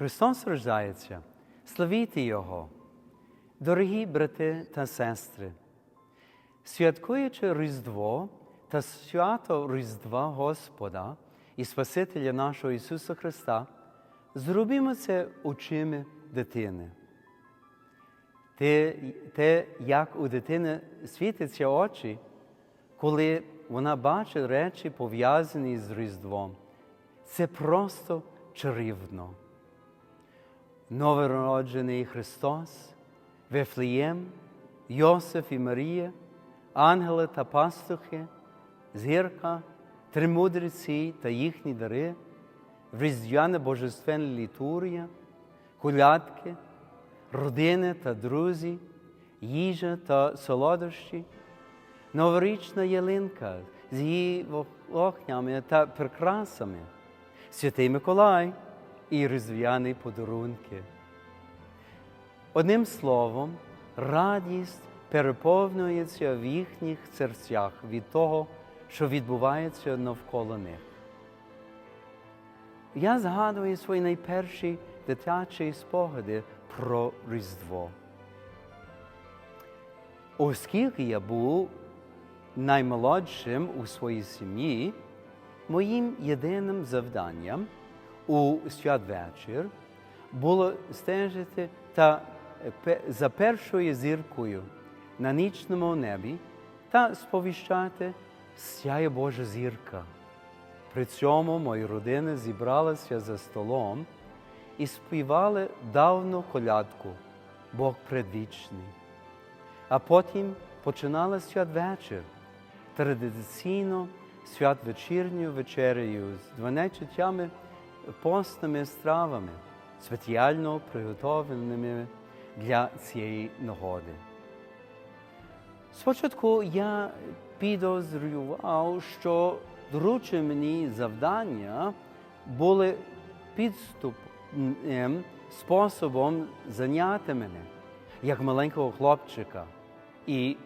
Христос рождається, славіте Його. Дорогі брати та сестри, святкуючи Різдво та свято Різдва Господа і Спасителя нашого Ісуса Христа, зробімо це очима дитини. Те, те, як у дитини світяться очі, коли вона бачить речі, пов'язані з Різдвом, це просто чарівно. Новонароджений Христос, Вифлеєм, Йосиф і Марія, ангели та пастухи, зірка, три мудреці та їхні дари, різдвяна божественна літургія, колядки, родини та друзі, їжа та солодощі, новорічна ялинка з її вогнями та прикрасами, святий Миколай і різдвяні подарунки. Одним словом, радість переповнюється в їхніх серцях від того, що відбувається навколо них. Я згадую свої найперші дитячі спогади про Різдво. Оскільки я був наймолодшим у своїй сім'ї, моїм єдиним завданням у святвечір було стежити та за першою зіркою на нічному небі та сповіщати сяє Божа зірка. При цьому моя родина зібралася за столом і співали давну колядку Бог предвічний. А потім починала святвечір, традиційно святвечірньою вечерею з 12 постними стравами, спеціально приготованими для цієї нагоди. Спочатку я підозрював, що доручені завдання були підступним способом зайняти мене, як маленького хлопчика, і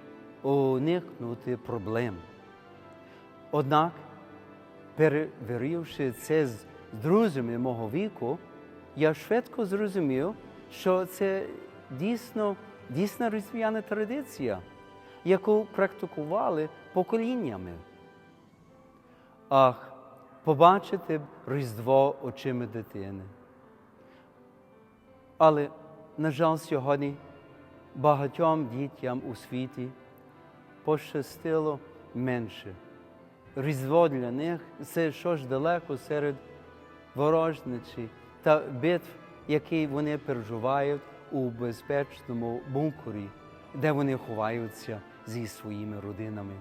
уникнути проблем. Однак, перевіривши це з друзями мого віку, я швидко зрозумів, що це дійсно дійсна різдвяна традиція, яку практикували поколіннями. Ах, побачити Різдво очима дитини. Але, на жаль, сьогодні багатьом дітям у світі пощастило менше. Різдво для них це щось далеко серед ворожничі та битв, які вони переживають у безпечному бункері, де вони ховаються зі своїми родинами.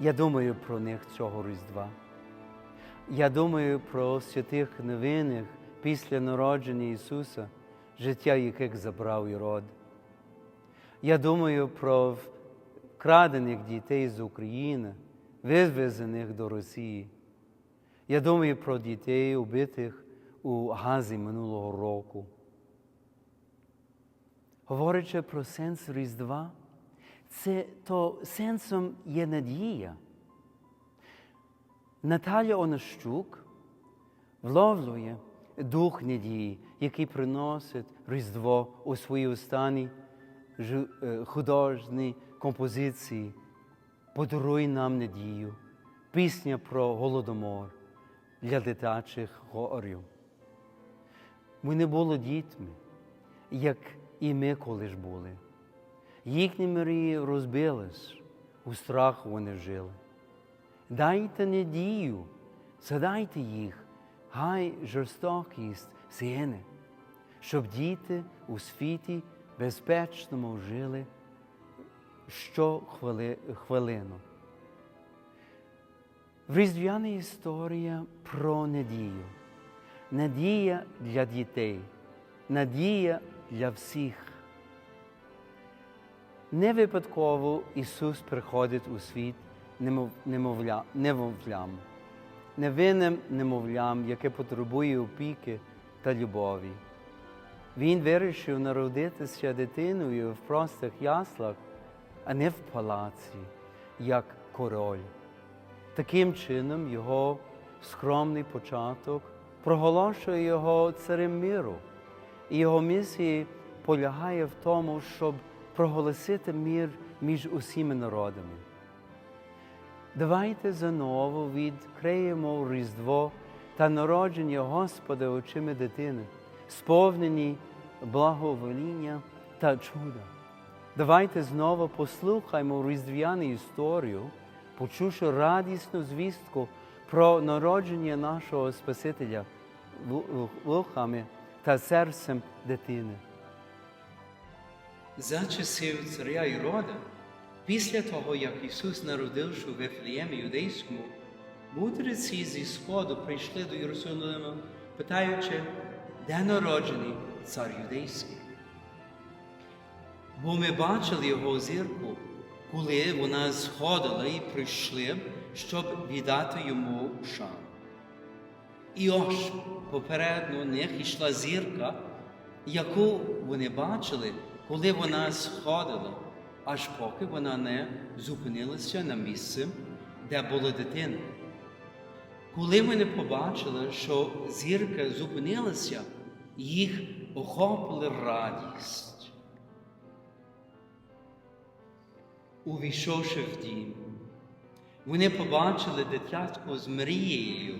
Я думаю про них цього Різдва. Я думаю про святих невинних після народження Ісуса, життя яких забрав Ірод. Я думаю про вкрадених дітей з України, вивезених до Росії. Я думаю про дітей, убитих у Газі минулого року. Говорячи про сенс Різдва, це то сенсом є надія. Наталя Онощук вловлює дух надії, який приносить Різдво у своїй останній жу- е, композиції. Подаруй нам надію, пісня про голодомор для дитячих хорів. Ми не були дітьми, як і ми колись були. Їхні мрії розбились, у страху вони жили. Дайте надію, задайте їх, хай жорстокість сине, щоб діти у світі безпечному жили щохвилину. Різдвяна історія про надію. Надія для дітей, надія для всіх. Не випадково Ісус приходить у світ немовля, немовлям, невинним немовлям, яке потребує опіки та любові. Він вирішив народитися дитиною в простих яслах, а не в палаці, як король. Таким чином, його скромний початок проголошує його царем миру. І його місія полягає в тому, щоб проголосити мир між усіма народами. Давайте заново відкриємо Різдво та народження Господа очима дитини, сповнені благовоління та чуда. Давайте знову послухаймо різдвяну історію, почувши радісну звістку про народження нашого Спасителя вухами та серцем дитини. За часів царя Ірода, після того, як Ісус народився у Вифлеємі юдейському, мудреці зі Сходу прийшли до Єрусалиму, питаючи, де народжений цар юдейський. Бо ми бачили його зірку, коли вона сходила і прийшли, щоб віддати йому шану. І ось попередньо них йшла зірка, яку вони бачили, коли вона сходила, аж поки вона не зупинилася на місці, де була дитина. Коли вони побачили, що зірка зупинилася, їх охопила радість. Увійшовши в дім, вони побачили дитятко з Марією,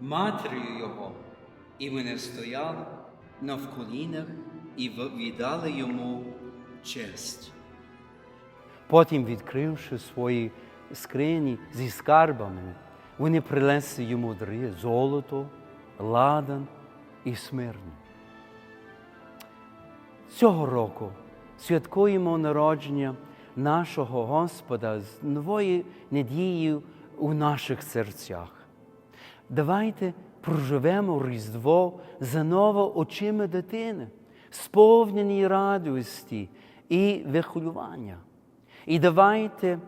матір'ю його, і вони стояли навколінах і віддали йому честь. Потім, відкривши свої скрині зі скарбами, вони принесли йому дари золото, ладан і смирну. Цього року святкуємо народження нашого Господа з новою надією у наших серцях. Давайте проживемо Різдво заново очима дитини, сповнені радості і вихолювання. І давайте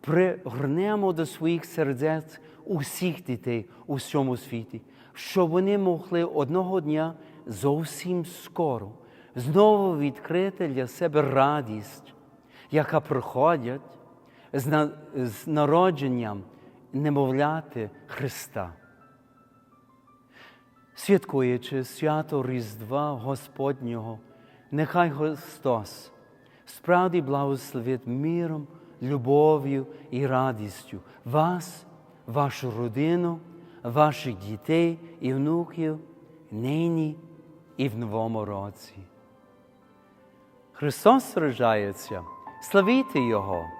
пригорнемо до своїх сердець усіх дітей у всьому світі, щоб вони могли одного дня зовсім скоро знову відкрити для себе радість, яка приходить з на- з народженням немовляти Христа. Святкуючи свято Різдва Господнього, нехай Христос справді благословить миром, любов'ю і радістю вас, вашу родину, ваших дітей і внуків нині і в новому році. Христос рождається, славіте Його!